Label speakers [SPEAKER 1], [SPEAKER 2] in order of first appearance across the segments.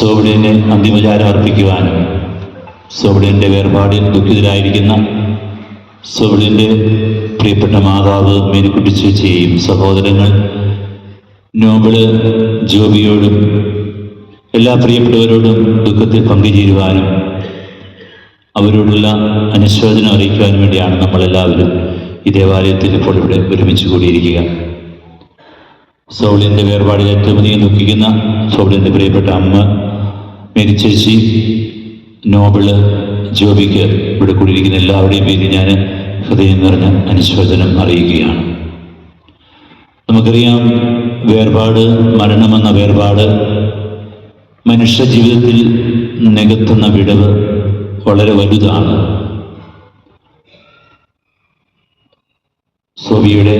[SPEAKER 1] സോബിഡിന് അന്തിമചാരം അർപ്പിക്കുവാനും സോബിഡിന്റെ വേർപാടിൽ ദുഃഖിതരായിരിക്കുന്ന സോബിഡിന്റെ പ്രിയപ്പെട്ട മാതാവ് മേരിക്കുട്ടി ചേച്ചിയെയും സഹോദരങ്ങൾ നോബിൾ ജോബിയോടും എല്ലാ പ്രിയപ്പെട്ടവരോടും ദുഃഖത്തിൽ പങ്കുചേരുവാനും അവരോടുള്ള അനുശോചനം അറിയിക്കുവാനും വേണ്ടിയാണ് നമ്മളെല്ലാവരും ഈ ദേവാലയത്തിൽ ഇപ്പോൾ ഇവിടെ ഒരുമിച്ച് കൂടിയിരിക്കുക. സൗളിന്റെ വേർപാടിൽ ഏറ്റവും അധികം ദുഃഖിക്കുന്ന സൗളിന്റെ പ്രിയപ്പെട്ട അമ്മ മേരിച്ചേച്ചി നോബിൾ ജോബിക്ക് ഇവിടെ കൂടിയിരിക്കുന്ന എല്ലാവരുടെയും പേര് ഞാൻ ഹൃദയം നിറഞ്ഞ അനുശോചനം അറിയിക്കുകയാണ് നമുക്കറിയാം വേർപാട് മരണമെന്ന വേർപാട് മനുഷ്യ ജീവിതത്തിൽ നികത്തുന്ന വിടവ് വളരെ വലുതാണ്. സോബിയുടെ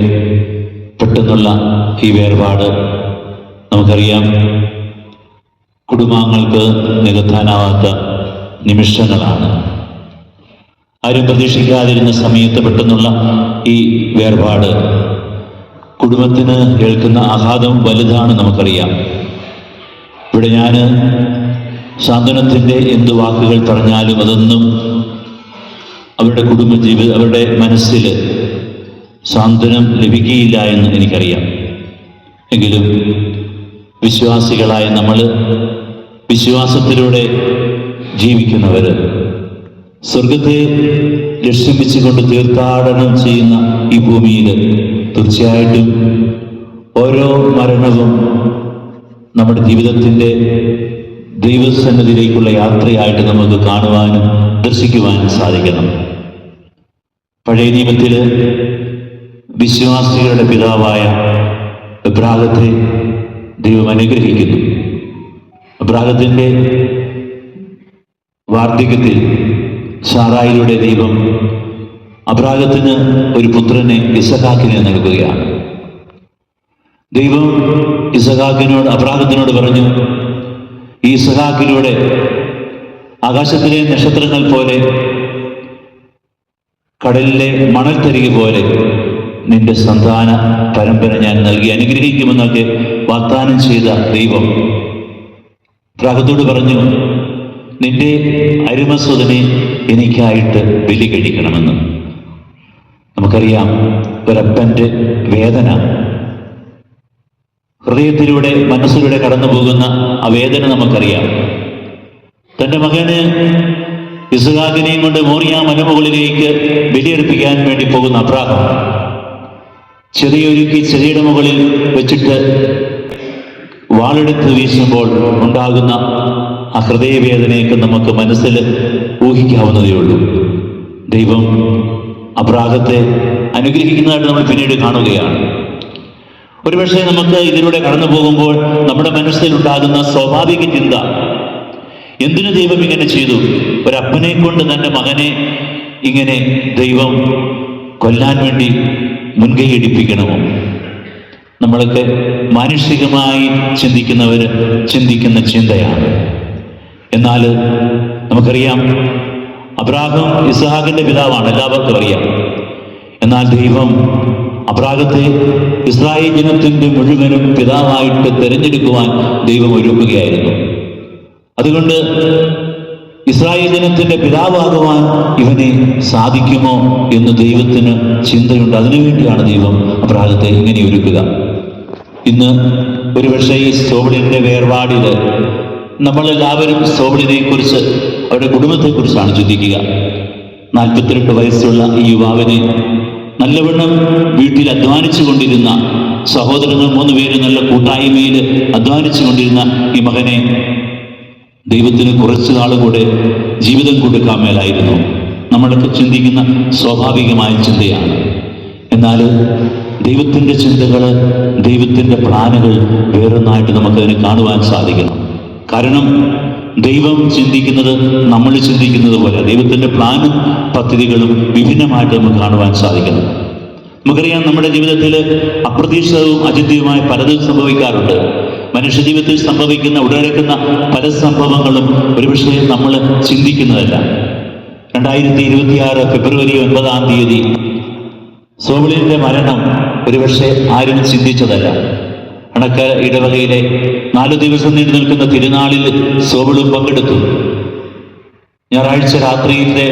[SPEAKER 1] പെട്ടെന്നുള്ള ഈ വേർപാട് നമുക്കറിയാം കുടുംബാംഗങ്ങൾക്ക് നികത്താനാവാത്ത നിമിഷങ്ങളാണ്. ആരും പ്രതീക്ഷിക്കാതിരുന്ന സമയത്ത് പെട്ടെന്നുള്ള ഈ വേർപാട്. കുടുംബത്തിന് കേൾക്കുന്ന ആഘാതം വലുതാണ് നമുക്കറിയാം. ഇവിടെ ഞാൻ സാന്ത്വനത്തിന്റെ എന്ത് വാക്കുകൾ പറഞ്ഞാലും അതൊന്നും അവരുടെ കുടുംബജീവിത അവരുടെ മനസ്സിൽ സാന്ത്വനം ലഭിക്കുകയില്ല എന്ന് എനിക്കറിയാം. എങ്കിലും വിശ്വാസികളായ നമ്മൾ വിശ്വാസത്തിലൂടെ ജീവിക്കുന്നവർ സ്വർഗത്തെ ലക്ഷ്യം വെച്ചുകൊണ്ട് തീർത്ഥാടനം ചെയ്യുന്ന ഈ ഭൂമിയിൽ തീർച്ചയായിട്ടും ഓരോ മരണവും നമ്മുടെ ജീവിതത്തിന്റെ ദൈവസന്നതിയിലേക്കുള്ള യാത്രയായിട്ട് നമുക്ക് കാണുവാനും ദർശിക്കുവാനും സാധിക്കണം. പഴയ നിയമത്തിൽ വിശ്വാസികളുടെ പിതാവായ എബ്രാഹത്തെ ദൈവം അനുഗ്രഹിക്കുന്നു. എബ്രാഹത്തിന്റെ വാർദ്ധക്യത്തിൽ സാറായിലൂടെ ദൈവം അബ്രാഹത്തിന് ഒരു പുത്രനെ ഇസഹാക്കിനെ നൽകുകയാണ്. ദൈവം ഇസഹാക്കിനോട് അബ്രാഹത്തിനോട് പറഞ്ഞു ഈ ഇസഹാക്കിലൂടെ ആകാശത്തിലെ നക്ഷത്രങ്ങൾ പോലെ കടലിലെ മണൽ തരികെ പോലെ നിന്റെ സന്താന പരമ്പര ഞാൻ നൽകി. അനുഗ്രഹിക്കുമെന്നൊക്കെ വാഗ്ദാനം ചെയ്ത ദൈവം അബ്രാഹത്തോട് പറഞ്ഞു നിന്റെ അരുമസ്വതനെ എനിക്കായിട്ട് ബലി കഴിക്കണമെന്ന് നമുക്കറിയാം ഒരപ്പന്റെ വേദന. ഹൃദയത്തിലൂടെ മനസ്സിലൂടെ കടന്നു പോകുന്ന ആ വേദന നമുക്കറിയാം. തന്റെ മകന് ഇസുഹാഖിനെയും കൊണ്ട് മോറിയ മലമുകളിലേക്ക് ബലിയർപ്പിക്കാൻ വേണ്ടി പോകുന്ന അബ്രാഹം ചെറിയൊരുക്കി ചെറിയുടെ മുകളിൽ വെച്ചിട്ട് വാളെടുത്ത് വീശുമ്പോൾ ഉണ്ടാകുന്ന ആ ഹൃദയവേദനയൊക്കെ നമുക്ക് മനസ്സിൽ ഊഹിക്കാവുന്നതേ ഉള്ളൂ. ദൈവം അപ്രാഗത്തെ അനുഗ്രഹിക്കുന്നതായിട്ട് നമ്മൾ പിന്നീട് കാണുകയാണ്. ഒരുപക്ഷെ നമുക്ക് ഇതിലൂടെ കടന്നു പോകുമ്പോൾ നമ്മുടെ മനസ്സിൽ ഉണ്ടാകുന്ന സ്വാഭാവിക ചിന്ത എന്തിനു ദൈവം ഇങ്ങനെ ചെയ്തു? ഒരപ്പനെ കൊണ്ട് തന്റെ മകനെ ഇങ്ങനെ ദൈവം കൊല്ലാൻ വേണ്ടി മുൻകൈയടിപ്പിക്കണമോ നമ്മളൊക്കെ മാനുഷികമായി ചിന്തിക്കുന്നവർ ചിന്തിക്കുന്ന ചിന്തയാണ്. എന്നാൽ നമുക്കറിയാം അബ്രാഹം ഇസ്ഹാഖിന്റെ പിതാവാണ് എല്ലാവർക്കും അറിയാം. എന്നാൽ ദൈവം അബ്രാഹത്തെ ഇസ്രായേൽ ജനത്തിന്റെ മുഴുവനും പിതാവായിട്ട് തിരഞ്ഞെടുക്കുവാൻ ദൈവം ഒരുക്കുകയായിരുന്നു. അതുകൊണ്ട് ഇസ്രായേൽ ജനത്തിന്റെ പിതാവാകുവാൻ ഇവനെ സാധിക്കുമോ എന്ന് ദൈവത്തിന് ചിന്തയുണ്ട്. അതിനുവേണ്ടിയാണ് ദൈവം അബ്രാഹത്തെ ഇങ്ങനെ ഒരുക്കുക. ഇന്ന് ഒരുപക്ഷെ ഈ സോബിളിന്റെ വേർപാടിൽ നമ്മളെല്ലാവരും സോബിളിനെ കുറിച്ച് അവരുടെ കുടുംബത്തെക്കുറിച്ചാണ് ചിന്തിക്കുക. നാൽപ്പത്തിരണ്ട് വയസ്സുള്ള ഈ യുവാവിനെ നല്ലവണ്ണം വീട്ടിൽ അധ്വാനിച്ചു കൊണ്ടിരുന്ന സഹോദരങ്ങൾ മൂന്ന് പേര് നല്ല കൂട്ടായ്മയിൽ അധ്വാനിച്ചു കൊണ്ടിരുന്ന ഈ മകനെ ദൈവത്തിന് കുറച്ചു നാൾ കൂടെ ജീവിതം കൊടുക്കാൻ മേലായിരുന്നു. നമ്മളൊക്കെ ചിന്തിക്കുന്ന സ്വാഭാവികമായ ചിന്തയാണ്. എന്നാൽ ദൈവത്തിന്റെ ചിന്തകൾ ദൈവത്തിന്റെ പ്ലാനുകൾ വേറൊന്നായിട്ട് നമുക്കതിനെ കാണുവാൻ സാധിക്കണം. കാരണം ദൈവം ചിന്തിക്കുന്നത് നമ്മൾ ചിന്തിക്കുന്നത് പോലെ ദൈവത്തിന്റെ പ്ലാനും പദ്ധതികളും വിഭിന്നമായിട്ട് നമുക്ക് കാണുവാൻ സാധിക്കണം. നമുക്കറിയാം നമ്മുടെ ജീവിതത്തിൽ അപ്രതീക്ഷിതവും അചിന്തിയുമായ പലതും സംഭവിക്കാറുണ്ട്. മനുഷ്യ ജീവിതത്തിൽ സംഭവിക്കുന്ന ഉടലെടുക്കുന്ന പല സംഭവങ്ങളും ഒരുപക്ഷെ നമ്മൾ ചിന്തിക്കുന്നതല്ല. രണ്ടായിരത്തി ഇരുപത്തിയാറ് ഫെബ്രുവരി ഒൻപതാം തീയതി സോബിളിന്റെ മരണം ഒരുപക്ഷെ ആരും ചിന്തിച്ചതല്ല. അണക്ക ഇടവകയിലെ നാലു ദിവസം നീണ്ടു നിൽക്കുന്ന തിരുനാളിൽ സോബിളും പങ്കെടുത്തു. ഞായറാഴ്ച രാത്രിയിലെ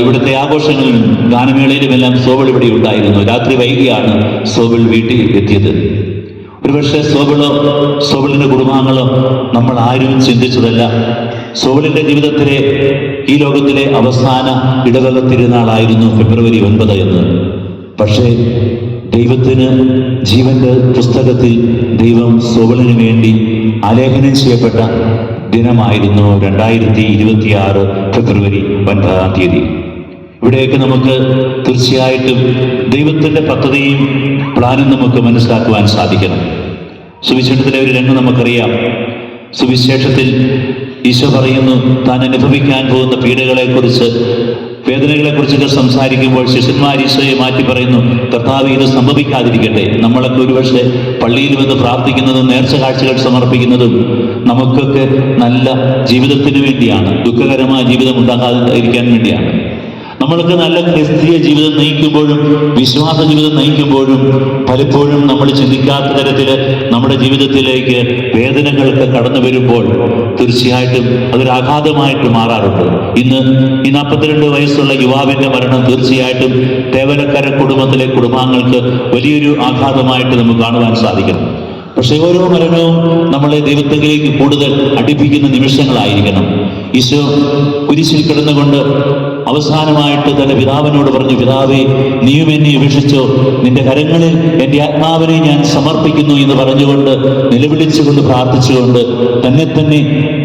[SPEAKER 1] ഇവിടുത്തെ ആഘോഷങ്ങളിലും ഗാനമേളയിലുമെല്ലാം സോബിൾ ഇവിടെ ഉണ്ടായിരുന്നു. രാത്രി വൈകിയാണ് സോബിൾ വീട്ടിൽ എത്തിയത്. ഒരുപക്ഷെ സോബിളോ സോബിളിന്റെ കുടുംബാംഗങ്ങളോ നമ്മൾ ആരും ചിന്തിച്ചതല്ല. സോബിളിന്റെ ജീവിതത്തിലെ ഈ ലോകത്തിലെ അവസാന ഇടവക തിരുനാളായിരുന്നു ഫെബ്രുവരി ഒൻപത് എന്ന്. പക്ഷേ ദൈവത്തിന് ജീവന്റെ പുസ്തകത്തിൽ ദൈവം സോബിളിന് വേണ്ടി ആലേഖനം ചെയ്യപ്പെട്ട ദിനമായിരുന്നു രണ്ടായിരത്തി ഇരുപത്തിയാറ് ഫെബ്രുവരി ഒൻപതാം തീയതി. ഇവിടെയൊക്കെ നമുക്ക് തീർച്ചയായിട്ടും ദൈവത്തിന്റെ പദ്ധതിയും പ്ലാനും നമുക്ക് മനസ്സിലാക്കുവാൻ സാധിക്കണം. സുവിശേഷത്തിലെ ഒരു രംഗം നമുക്കറിയാം. സുവിശേഷത്തിൽ ഈശോ പറയുന്നു താൻ അനുഭവിക്കാൻ പോകുന്ന പീഡകളെ കുറിച്ച് വേദനകളെ കുറിച്ചൊക്കെ സംസാരിക്കുമ്പോൾ ശിഷ്യന്മാർ ഈശോയെ മാറ്റി പറയുന്നു കർത്താവ് ഇത് സംഭവിക്കാതിരിക്കട്ടെ. നമ്മളൊക്കെ ഒരുപക്ഷെ പള്ളിയിൽ വന്ന് പ്രാർത്ഥിക്കുന്നതും നേർച്ച കാഴ്ചകൾ സമർപ്പിക്കുന്നതും നമുക്കൊക്കെ നല്ല ജീവിതത്തിന് വേണ്ടിയാണ്. ദുഃഖകരമായ ജീവിതം ഉണ്ടാകാതിരിക്കാൻ വേണ്ടിയാണ്. നമ്മളൊക്കെ നല്ല ക്രിസ്തീയ ജീവിതം നയിക്കുമ്പോഴും വിശ്വാസ ജീവിതം നയിക്കുമ്പോഴും പലപ്പോഴും നമ്മൾ ചിന്തിക്കാത്ത തരത്തിൽ നമ്മുടെ ജീവിതത്തിലേക്ക് വേദനകളൊക്കെ കടന്നു വരുമ്പോൾ തീർച്ചയായിട്ടും അതൊരു ആഘാതമായിട്ട് മാറാറുണ്ട്. ഇന്ന് ഈ നാൽപ്പത്തിരണ്ട് വയസ്സുള്ള യുവാവിന്റെ മരണം തീർച്ചയായിട്ടും തേവലക്കര കുടുംബത്തിലെ കുടുംബാംഗങ്ങൾക്ക് വലിയൊരു ആഘാതമായിട്ട് നമുക്ക് കാണുവാൻ സാധിക്കണം. പക്ഷെ ഓരോ മരണവും നമ്മളെ ദൈവത്തിലേക്ക് കൂടുതൽ അടുപ്പിക്കുന്ന നിമിഷങ്ങളായിരിക്കണം. ഈശോ കുരിശിൽ കിടന്നുകൊണ്ട് അവസാനമായിട്ട് തന്റെ പിതാവിനോട് പറഞ്ഞു പിതാവേ നീയും എന്നെ ഉപേക്ഷിച്ചോ. നിന്റെ കരങ്ങളിൽ എന്റെ ആത്മാവിനെ ഞാൻ സമർപ്പിക്കുന്നു എന്ന് പറഞ്ഞുകൊണ്ട് നിലവിളിച്ചുകൊണ്ട് പ്രാർത്ഥിച്ചുകൊണ്ട് തന്നെ തന്നെ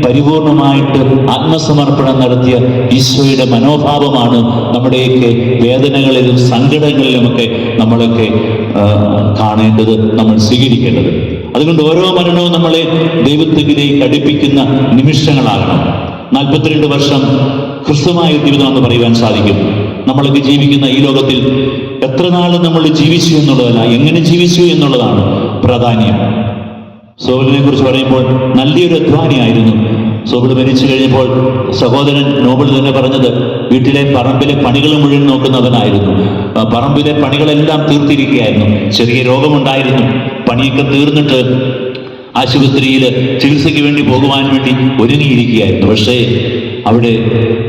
[SPEAKER 1] പരിപൂർണമായിട്ട് ആത്മസമർപ്പണം നടത്തിയ ഈശോയുടെ മനോഭാവമാണ് നമ്മുടെയൊക്കെ വേദനകളിലും സങ്കടങ്ങളിലുമൊക്കെ നമ്മളൊക്കെ കാണേണ്ടത് നമ്മൾ സ്വീകരിക്കേണ്ടത്. അതുകൊണ്ട് ഓരോ മരണവും നമ്മളെ ദൈവത്തിലേക്ക് അടുപ്പിക്കുന്ന നിമിഷങ്ങളാകണം. നാൽപ്പത്തിരണ്ട് വർഷം ഹ്രസ്വമായ ജീവിതം എന്ന് പറയുവാൻ സാധിക്കും. നമ്മളൊക്കെ ജീവിക്കുന്ന ഈ ലോകത്തിൽ എത്ര നാൾ നമ്മൾ ജീവിച്ചു എന്നുള്ളതല്ല എങ്ങനെ ജീവിച്ചു എന്നുള്ളതാണ് പ്രാധാന്യം. സോബലിനെ കുറിച്ച് പറയുമ്പോൾ നല്ലൊരു അധ്വാനിയായിരുന്നു സോബിൾ മരിച്ചു കഴിഞ്ഞപ്പോൾ സഹോദരൻ നോബിൾ തന്നെ പറഞ്ഞത് വീട്ടിലെ പറമ്പിലെ പണികൾ മുഴുവൻ നോക്കുന്നവനായിരുന്നു. പറമ്പിലെ പണികളെല്ലാം തീർത്തിരിക്കുകയായിരുന്നു. ചെറിയ രോഗമുണ്ടായിരുന്നു. പണിയൊക്കെ തീർന്നിട്ട് ആശുപത്രിയിൽ ചികിത്സയ്ക്ക് വേണ്ടി പോകുവാൻ വേണ്ടി ഒരുങ്ങിയിരിക്കുകയായിരുന്നു. പക്ഷേ അവിടെ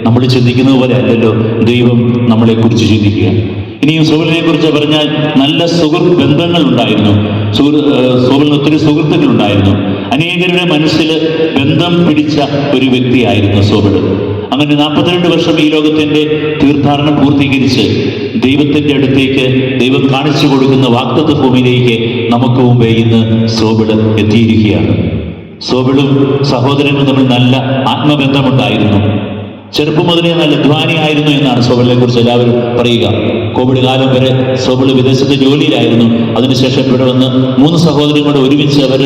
[SPEAKER 1] നമ്മൾ ചിന്തിക്കുന്നത് പോലെ അല്ലല്ലോ ദൈവം നമ്മളെക്കുറിച്ച് ചിന്തിക്കുക. ഇനിയും സുഹൃത്തിനെ കുറിച്ച് പറഞ്ഞാൽ നല്ല സുഹൃത്ത് ബന്ധങ്ങൾ ഉണ്ടായിരുന്നു. സുഹൃത്ത് ഒത്തിരി സുഹൃത്തുക്കൾ ഉണ്ടായിരുന്നു. അനേകരുടെ മനസ്സിൽ ബന്ധം പിടിച്ച ഒരു വ്യക്തിയായിരുന്നു സോബിഡ് അങ്ങനെ നാൽപ്പത്തിരണ്ട് വർഷം ഈ ലോകത്തിന്റെ തീർത്ഥാടനം പൂർത്തീകരിച്ച് ദൈവത്തിന്റെ അടുത്തേക്ക് ദൈവം കാണിച്ചു കൊടുക്കുന്ന വാക്തത്വ ഭൂമിയിലേക്ക് നമുക്ക് മുമ്പേ ഇന്ന് സോബിഡ് എത്തിയിരിക്കുകയാണ്. സോബിളും സഹോദരനും തമ്മിൽ നല്ല ആത്മബന്ധമുണ്ടായിരുന്നു. ചെറുപ്പം മുതലേ നല്ല അധ്വാനിയായിരുന്നു എന്നാണ് സോബിളിനെ കുറിച്ച് എല്ലാവരും പറയുക. കോവിഡ് കാലം വരെ സോബിൾ വിദേശത്ത് ജോലിയിലായിരുന്നു. അതിനുശേഷം ഇവിടെ വന്ന് മൂന്ന് സഹോദരൻ കൂടെ ഒരുമിച്ച് അവർ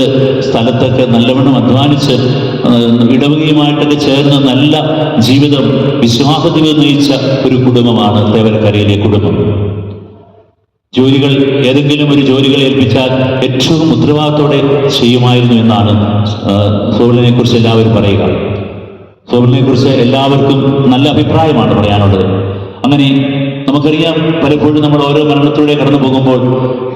[SPEAKER 1] സ്ഥലത്തൊക്കെ നല്ലവണ്ണം അധ്വാനിച്ച് ഇടവകയുമായിട്ടൊക്കെ ചേർന്ന് നല്ല ജീവിതം വിശ്വാസ ജീവിതം നയിച്ച ഒരു കുടുംബമാണ് തേവരക്കരയിലെ കുടുംബം. ജോലികൾ ഏതെങ്കിലും ഒരു ജോലികൾ ഏൽപ്പിച്ചാൽ ഏറ്റവും ഉത്തരവാദിത്തോടെ ചെയ്യുമായിരുന്നു എന്നാണ് സോളിനെ കുറിച്ച് എല്ലാവരും പറയുക. സോളിനെ കുറിച്ച് എല്ലാവർക്കും നല്ല അഭിപ്രായമാണ് പറയാനുള്ളത്. അങ്ങനെ നമുക്കറിയാം പലപ്പോഴും നമ്മൾ ഓരോ മരണത്തിലൂടെ കടന്നു പോകുമ്പോൾ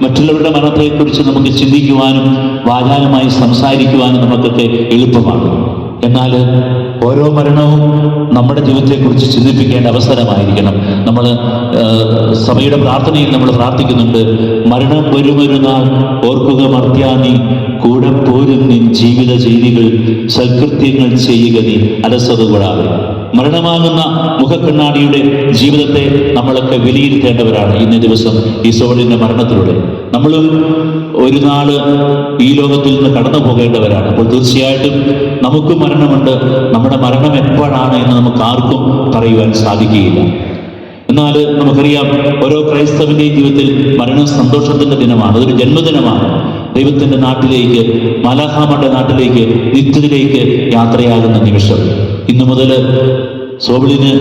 [SPEAKER 1] മറ്റുള്ളവരുടെ മരണത്തെക്കുറിച്ച് നമുക്ക് ചിന്തിക്കുവാനും വാചാലമായി സംസാരിക്കുവാനും നമുക്കൊക്കെ എളുപ്പമാണ്. എന്നാൽ ഓരോ മരണവും നമ്മുടെ ജീവിതത്തെക്കുറിച്ച് ചിന്തിപ്പിക്കേണ്ട അവസരമായിരിക്കണം. നമ്മൾ സഭയുടെ പ്രാർത്ഥനയിൽ നമ്മൾ പ്രാർത്ഥിക്കുന്നുണ്ട് മരണം വരുമരുന്നാൾ ഓർക്കുക മർത്യാനി കൂടെ പോരും നിൻ ജീവിത ചെയ്തികൾ സൽകൃത്യങ്ങൾ ചെയ്യുക നീ അലസത കൂടാതെ. മരണമാകുന്ന മുഖക്കണ്ണാടിയുടെ ജീവിതത്തെ നമ്മളൊക്കെ വിലയിരുത്തേണ്ടവരാണ് ഇന്നേ ദിവസം ഈ സോളിന്റെ മരണത്തിലൂടെ. നമ്മളും ഒരു നാൾ ഈ ലോകത്തിൽ നിന്ന് കടന്നു പോകേണ്ടവരാണ്. അപ്പോൾ തീർച്ചയായിട്ടും നമുക്കും മരണമുണ്ട്. നമ്മുടെ മരണം എപ്പോഴാണ് എന്ന് നമുക്ക് ആർക്കും പറയുവാൻ സാധിക്കുകയില്ല. എന്നാൽ നമുക്കറിയാം ഓരോ ക്രൈസ്തവന്റെയും ജീവിതത്തിൽ മരണം സന്തോഷത്തിന്റെ ദിനമാണ്. അതൊരു ജന്മദിനമാണ്. ദൈവത്തിന്റെ നാട്ടിലേക്ക് മലഹാമന്റെ നാട്ടിലേക്ക് നിത്യത്തിലേക്ക് യാത്രയാകുന്ന നിമിഷം. ഇന്നു മുതൽ സോബിളിന്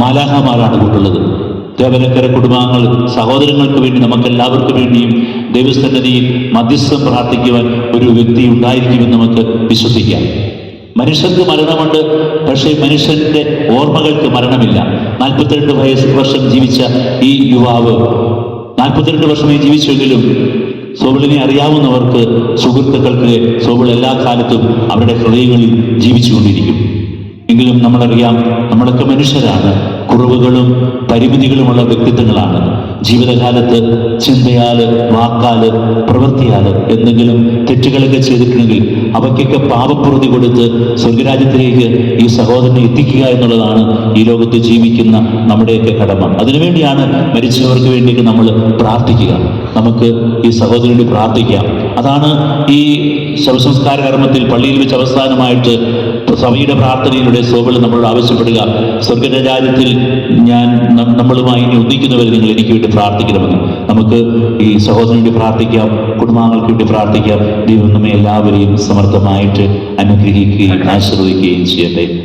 [SPEAKER 1] മാലാഹമാരാണ് കൂട്ടുള്ളത്. ദേവനക്കര കുടുംബാംഗങ്ങൾ സഹോദരങ്ങൾക്ക് വേണ്ടി നമുക്ക് എല്ലാവർക്കും വേണ്ടിയും ദൈവസന്നതിയിൽ മധ്യസ്ഥം പ്രാർത്ഥിക്കുവാൻ ഒരു വ്യക്തി ഉണ്ടായിരിക്കുമെന്ന് നമുക്ക് വിശ്വസിക്കാം. മനുഷ്യർക്ക് മരണമുണ്ട് പക്ഷേ മനുഷ്യന്റെ ഓർമ്മകൾക്ക് മരണമില്ല. നാൽപ്പത്തിരണ്ട് വയസ്സ് വർഷം ജീവിച്ച ഈ യുവാവ് നാൽപ്പത്തിരണ്ട് വർഷമേ ജീവിച്ചെങ്കിലും സോബിളിനെ അറിയാവുന്നവർക്ക് സുഹൃത്തുക്കൾക്ക് സോബിൾ എല്ലാ കാലത്തും അവരുടെ ഹൃദയങ്ങളിൽ ജീവിച്ചുകൊണ്ടിരിക്കും. എങ്കിലും നമ്മളറിയാം നമ്മളൊക്കെ മനുഷ്യരാണ്. കുറവുകളും പരിമിതികളുമുള്ള വ്യക്തിത്വങ്ങളാണ്. ജീവിതകാലത്ത് ചിന്തയാൽ വാക്കാൽ പ്രവൃത്തിയാൽ എന്തെങ്കിലും തെറ്റുകളൊക്കെ ചെയ്തിട്ടുണ്ടെങ്കിൽ അവയ്ക്കൊക്കെ പാപപ്രതി കൊടുത്ത് സ്വർഗരാജ്യത്തിലേക്ക് ഈ സഹോദരനെ എത്തിക്കുക എന്നുള്ളതാണ് ഈ ലോകത്ത് ജീവിക്കുന്ന നമ്മുടെയൊക്കെ കടമ. അതിനുവേണ്ടിയാണ് മരിച്ചവർക്ക് വേണ്ടിയിട്ട് നമ്മൾ പ്രാർത്ഥിക്കുക. നമുക്ക് ഈ സഹോദരന് വേണ്ടി പ്രാർത്ഥിക്കാം. അതാണ് ഈ ശവസംസ്കാര കർമ്മത്തിൽ പള്ളിയിൽ വെച്ച് അവസാനമായിട്ട് സഭയുടെ പ്രാർത്ഥനയിലൂടെ സോബിൾ നമ്മളോട് ആവശ്യപ്പെടുക. സ്വർഗരാജ്യത്തിൽ ഞാൻ നമ്മളുമായി ഇനി നിങ്ങൾ എനിക്ക് വേണ്ടി പ്രാർത്ഥിക്കണമെന്ന്. നമുക്ക് ഈ സഹോദരന് വേണ്ടി പ്രാർത്ഥിക്കാം കുടുംബാംഗങ്ങൾക്ക് വേണ്ടി പ്രാർത്ഥിക്കാം. ദൈവം നമ്മെ എല്ലാവരെയും സമർത്ഥമായിട്ട് അനുഗ്രഹിക്കുകയും ആശീർവദിക്കുകയും ചെയ്യട്ടെ.